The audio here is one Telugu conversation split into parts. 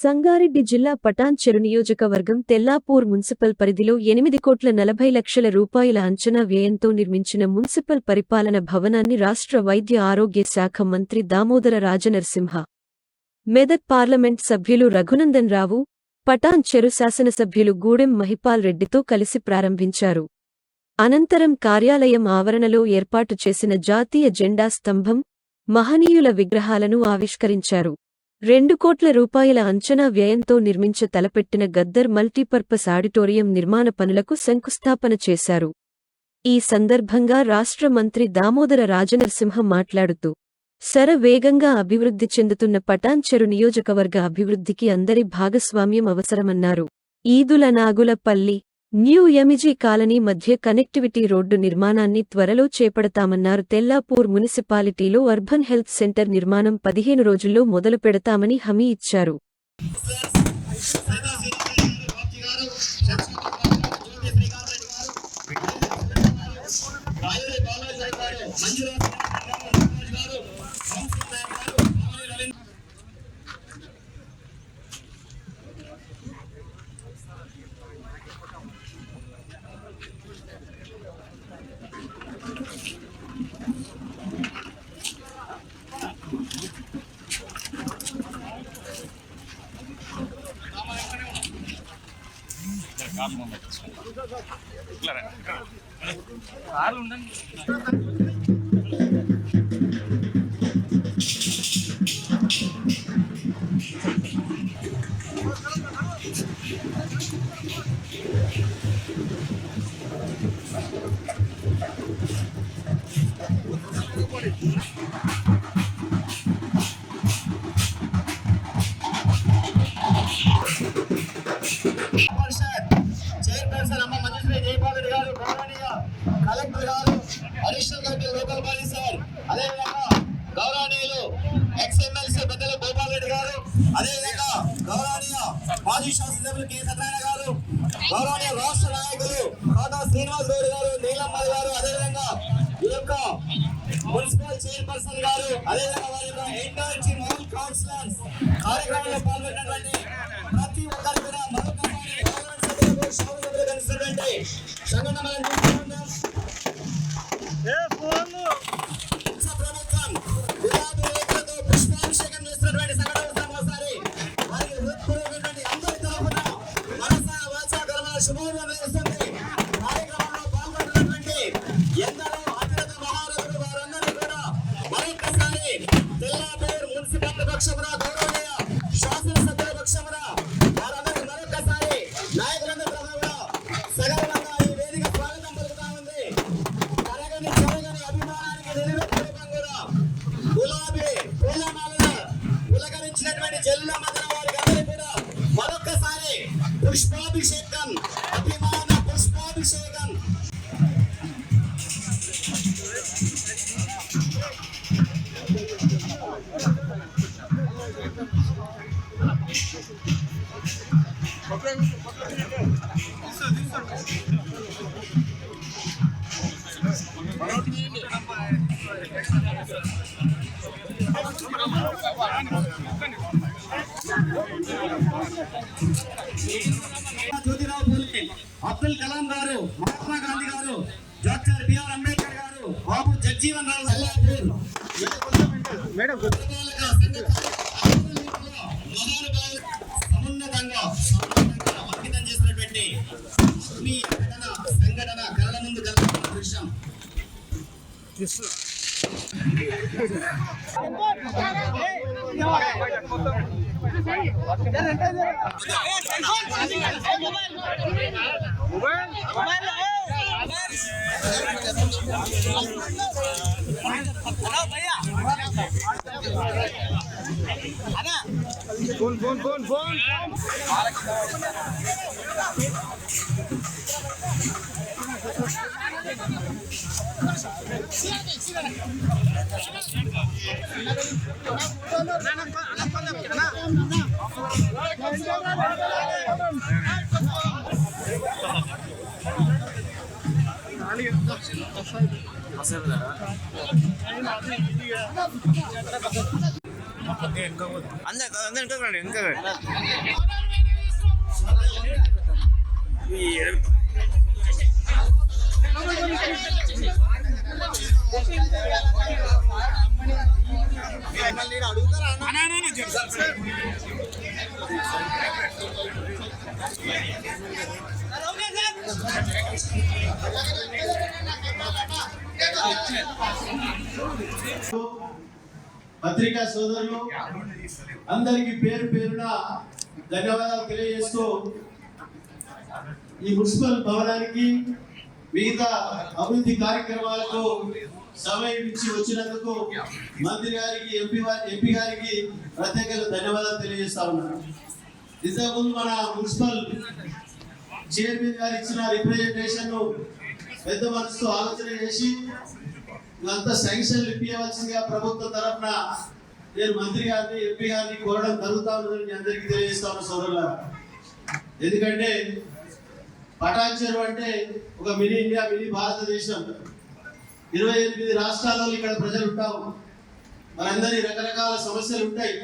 సంగారెడ్డి జిల్లా పటాన్చెరు నియోజకవర్గం తెల్లాపూర్ మున్సిపల్ పరిధిలో ఎనిమిది కోట్ల నలభై లక్షల రూపాయల అంచనా వ్యయంతో నిర్మించిన మున్సిపల్ పరిపాలన భవనాన్ని రాష్ట్ర వైద్య ఆరోగ్య శాఖ మంత్రి దామోదర రాజనరసింహ. మెదక్ పార్లమెంట్ సభ్యులు రఘునందన్ రావు పటాన్చెరు శాసనసభ్యులు గూడెం మహిపాల్ రెడ్డితో కలిసి ప్రారంభించారు. అనంతరం కార్యాలయం ఆవరణలో ఏర్పాటు చేసిన జాతీయ జెండా స్తంభం మహనీయుల విగ్రహాలను ఆవిష్కరించారు. రెండు కోట్ల రూపాయల అంచనా వ్యయంతో నిర్మించ తలపెట్టిన గద్దర్ మల్టీపర్పస్ ఆడిటోరియం నిర్మాణ పనులకు శంకుస్థాపన చేశారు. ఈ సందర్భంగా రాష్ట్ర మంత్రి దామోదర రాజనరసింహ మాట్లాడుతూ సర వేగంగా అభివృద్ధి చెందుతున్న పటాన్చెరు నియోజకవర్గ అభివృద్ధికి అందరి భాగస్వామ్యం అవసరమన్నారు. Eedula Nagulapalli new MIG colony మధ్య కనెక్టివిటీ రోడ్డు నిర్మాణాన్ని త్వరలో చేపడతామన్నారు తెల్లాపూర్ మున్సిపాలిటీలో అర్బన్ హెల్త్ సెంటర్ నిర్మాణం పదిహేను రోజుల్లో మొదలు పెడతామని హామీ ఇచ్చారు. పరిషత్ చైర్పర్సన్ కలెక్టర్ గారు additional collector local body sir. అదేవిధంగా గౌరవనీయులు ఎక్స్ ఎమ్మెల్సీ పెద్దల గోపాల్ రెడ్డి గారు అదేవిధంగా గౌరవనీయ మాజీ శాసనసభ్యులు కె. సత్యనారాయణ గారు గౌరవనీయ రాష్ట్ర నాయకులు కాటా శ్రీనివాస్ గౌడ్ గారు నీలమ్మ గారు అదేవిధంగా ఈ యొక్క మున్సిపల్ చైర్పర్సన్ గారు అదేవిధంగా వారి యొక్క ఎంటైర్ టీమ్ ఆల్ కౌన్సిలర్స్ కార్యక్రమంలో పాల్గొన్నటువంటి ప్రతి ఒక్కరు కూడా మరొకసారి గవర్నమెంట్ సభ్యులకు శాసన కలిసినటువంటి సంఘటన మనం పూలే అబ్దుల్ కలాం గారు మహాత్మా గాంధీ గారు డాక్టర్ బిఆర్ అంబేద్కర్ గారు Babu Jagjivan Rao Allapur phone phone phone phone అందరు ఇంకా రండి ఇంకా రండి పత్రికా సోదరులు అందరికి పేరు పేరున ధన్యవాదాలు తెలియజేస్తూ ఈ మున్సిపల్ భవనానికి మిగతా అభివృద్ధి కార్యక్రమాలకు సమయం ఇచ్చి వచ్చినందుకు మంత్రి గారికి ఎంపీ ఎంపీ గారికి ప్రత్యేకంగా ధన్యవాదాలు తెలియజేస్తా ఉన్నాను. ఇంతకుముందు మన మున్సిపల్ చైర్మన్ గారు ఇచ్చిన రిప్రజెంటేషన్ పెద్ద మనసుతో ఆలోచన చేసి ఇదంతా శాంక్షన్ ఇప్పించవలసిందిగా ప్రభుత్వం తరఫున నేను మంత్రి గారిని ఎంపీ గారిని కోరడం జరుగుతా ఉందని అందరికీ తెలియజేస్తా ఉన్నా ఎందుకంటే పటాన్ చెరువు అంటే ఒక మినీ ఇండియా మినీ భారతదేశం. ఇరవై ఎనిమిది రాష్ట్రాలలో ఇక్కడ ప్రజలు ఉంటాము మనందరి రకరకాల సమస్యలు ఉంటాయి.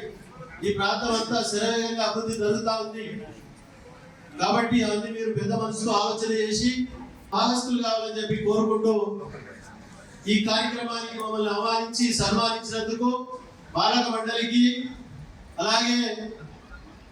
ఈ ప్రాంతం అంతా శరవేగంగా అభివృద్ధి జరుగుతూ ఉంది. కాబట్టి అవన్నీ మీరు పెద్ద మనసులో ఆలోచన చేసి ఆహస్తులు కావాలని చెప్పి కోరుకుంటూ ఈ కార్యక్రమానికి మమ్మల్ని ఆహ్వానించి సన్మానించినందుకు బాలక మండలికి అలాగే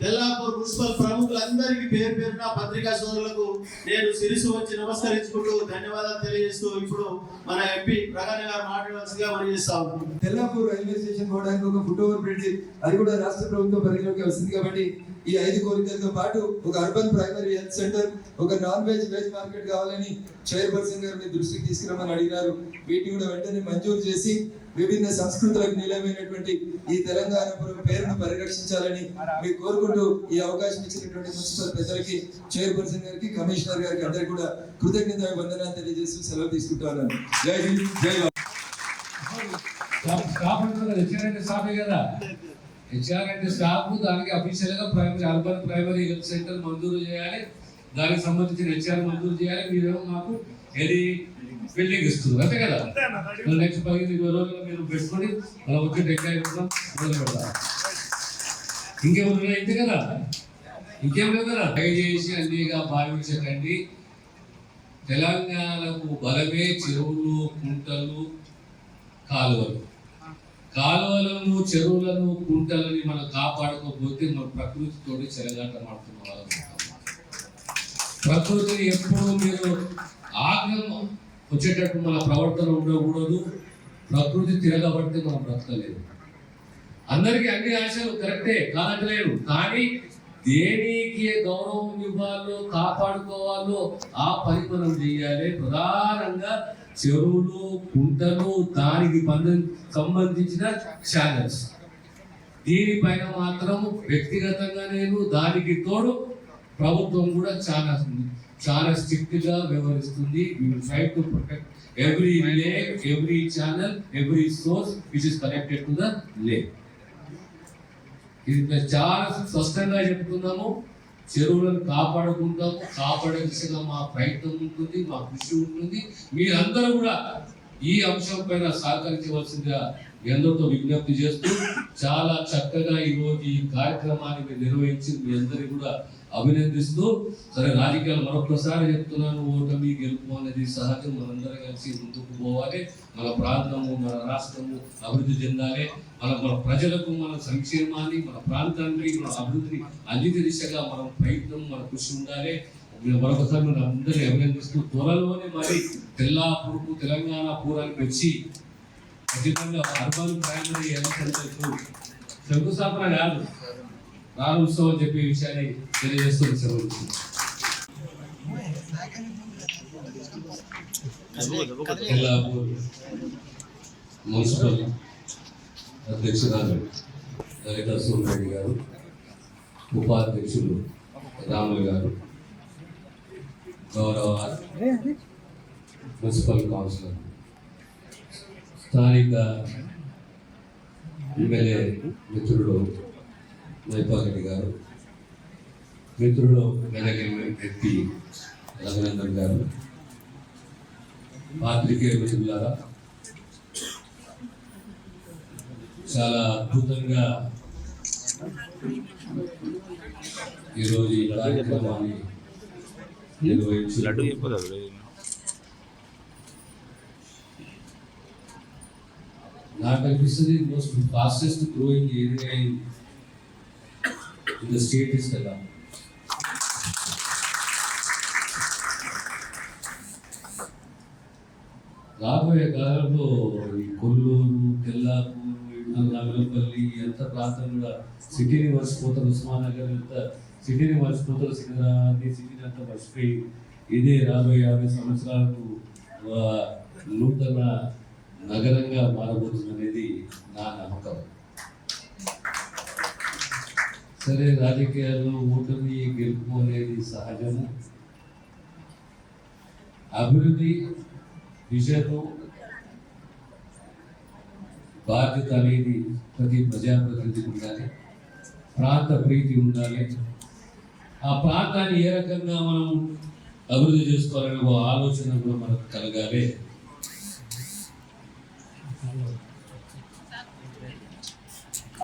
తెల్లాపూర్ మున్సిపల్ ప్రముఖులందరికీ పేరు పేరున పత్రికా సోదరులకు నేను సిరిసు వచ్చి నమస్కరించుకుంటూ ధన్యవాదాలు తెలియజేస్తూ ఇప్పుడు మన ఎంపీ ప్రకాణ్ గారు మాట్లాడవలసిగా మనం చేస్తా ఉన్నాం. తెల్లాపూర్ రైల్వే స్టేషన్ పోవడానికి ఒక ఫుట్ ఓవర్ బ్రిడ్జ్ అది కూడా రాష్ట్ర ప్రభుత్వం పరిగణలోకి వస్తుంది కాబట్టి ఈ ఐదు కోరికలతో పాటు ఒక అర్బన్ ప్రైమరీ హెల్త్ సెంటర్ ఒక నాన్ వెజ్ వెజ్ మార్కెట్ కావాలని చైర్పర్సన్ గారు మీ దృష్టికి తీసుకురామని అడిగినారు. వీటిని కూడా వెంటనే మంజూరు చేసి విభిన్న సంస్కృతులకు నిలమైనటువంటి ఈ తెలంగాణ పేరును పరిరక్షించాలని మీరు కోరుకుంటూ ఈ అవకాశం ఇచ్చినటువంటి మున్సిపల్ ప్రజలకి చైర్పర్సన్ గారికి కమిషనర్ గారికి అందరికీ కూడా కృతజ్ఞత వందనాలు తెలియజేస్తూ సెలవు తీసుకుంటున్నాను. జై హింద్ జై స్టాఫ్ అంటున్నారు హెచ్ఆర్ అంటే కదా. హెచ్ఆర్ అంటే స్టాఫ్ దానికి అఫీషియల్గా primary urban primary health centre మంజూరు చేయాలి. దానికి సంబంధించిన హెచ్ఆర్ మంజూరు చేయాలి. మీరేమో మాకు ఏది బిల్డింగ్ ఇస్తుంది అంతే కదా? నెక్స్ట్ పదిహేను ఇరవై రోజులు మీరు పెట్టుకొని అలా వచ్చి టెక్నాయి మొదలు పెడతారు ఇంకేమైనా అయితే కదా? ఇంకేం లేదు కదా? దయచేసి అన్నిగా భావించకండి తెలంగాణకు బలమే చెరువులు కుంటలు కాలువలు. కాలువలను చెరువులను కుంటలని మనం కాపాడుకోకపోతే మన ప్రకృతితోటి చెలగాటమాడుతున్న వాళ్ళం అవుతాం. ప్రకృతిని ఎప్పుడు మీరు ఆగ్రహం వచ్చేటట్టు మన ప్రవర్తన ఉండకూడదు. ప్రకృతి తిరగబడితే మనం బ్రతకలేదు అందరికీ అన్ని ఆశలు కరెక్టే కాదట్లేదు కానీ దేనికి గౌరవం ఇవ్వాలో కాపాడుకోవాలో ఆ పని మనం చేయాలి. ప్రధానంగా చెరువులు కుంటలు దానికి సంబంధించిన ఛానల్స్ దీనిపైన మాత్రం వ్యక్తిగతంగా నేను దానికి తోడు ప్రభుత్వం కూడా చాలా చాలా స్ట్రిక్ట్గా వ్యవహరిస్తుంది. Try to protect every lake every channel every source which is connected to the lake ఇది చాలా స్పష్టంగా చెప్తున్నాము. చెరువులను కాపాడుకుంటాము. కాపాడే దిశగా మా ప్రయత్నం ఉంటుంది మా కృషి ఉంటుంది. మీరందరూ కూడా ఈ అంశం పైన సహకరించవలసిందిగా మీ అందరితో విజ్ఞప్తి చేస్తూ చాలా చక్కగా ఈ ఈ కార్యక్రమాన్ని మీరు నిర్వహించి మీ అందరికీ కూడా అభినందిస్తూ సరే రాజకీయాలు మరొకసారి చెప్తున్నాను ఓటమి గెలుపు అనేది సహజం మనందరం కలిసి ముందుకు పోవాలి. మన ప్రాంతము మన రాష్ట్రము అభివృద్ధి చెందాలి. మన మన ప్రజలకు మన సంక్షేమాన్ని మన ప్రాంతాన్ని మన అభివృద్ధిని అందిత దిశగా మనం ప్రయత్నం మన కృషి ఉండాలి. మరొకసారి మనం అందరినీ అభినందిస్తూ త్వరలోనే మరి తెల్లాపూర్కు తెలంగాణ పూరానికి వచ్చి ఖచ్చితంగా అర్బన్ ప్రైమరీ హెల్త్ సెంటర్కు శంకుస్థాపన కాదు ప్రారంభోత్సవం అని చెప్పే విషయాన్ని తెలియజేస్తూ సెలవు తెల్లాపూర్ మున్సిపల్ అధ్యక్షురాలు లలిత సోమిరెడ్డి గారు ఉపాధ్యక్షులు రాములు గారు గౌరవ మున్సిపల్ కౌన్సిలర్ స్థానిక ఎమ్మెల్యే మిత్రుడు మైపారెడ్డి గారు మిత్రుడు మెదక్ ఎంపీ రఘునందన్ గారు పాత్రికేయ మిత్రులారా చాలా అద్భుతంగా ఈరోజు ఈ కార్యక్రమాన్ని నిర్వహించి లడ్డు చెప్పదు నాకు అనిపిస్తుంది most fastest growing area in the state is కదా రాబోయే కాలంలో ఈ కొల్లూరు తెల్లాపూర్ ఇటు నగరపల్లి ఎంత ప్రాంతం కూడా సిటీని మర్చిపోతారు ఉస్మానగర్ ఎంత సిటీని మర్చిపోతారు సికింద్రాబాద్ సిటీని అంతా మర్చిపోయి ఇదే రాబోయే యాభై సంవత్సరాలకు ఆ, నూతన నగరంగా మారబోతుందనేది నా నమ్మకం. సరే రాజకీయాల్లో ఓటమి గెలుపు అనేది సహజము. అభివృద్ధి విషయంలో బాధ్యత అనేది ప్రతి ప్రజాప్రతినిధికి ఉండాలి. ప్రాంత ప్రీతి ఉండాలి. ఆ ప్రాంతాన్ని ఏ రకంగా మనం అభివృద్ధి చేసుకోవాలనే ఒక ఆలోచన కూడా మనకు కలగాలి.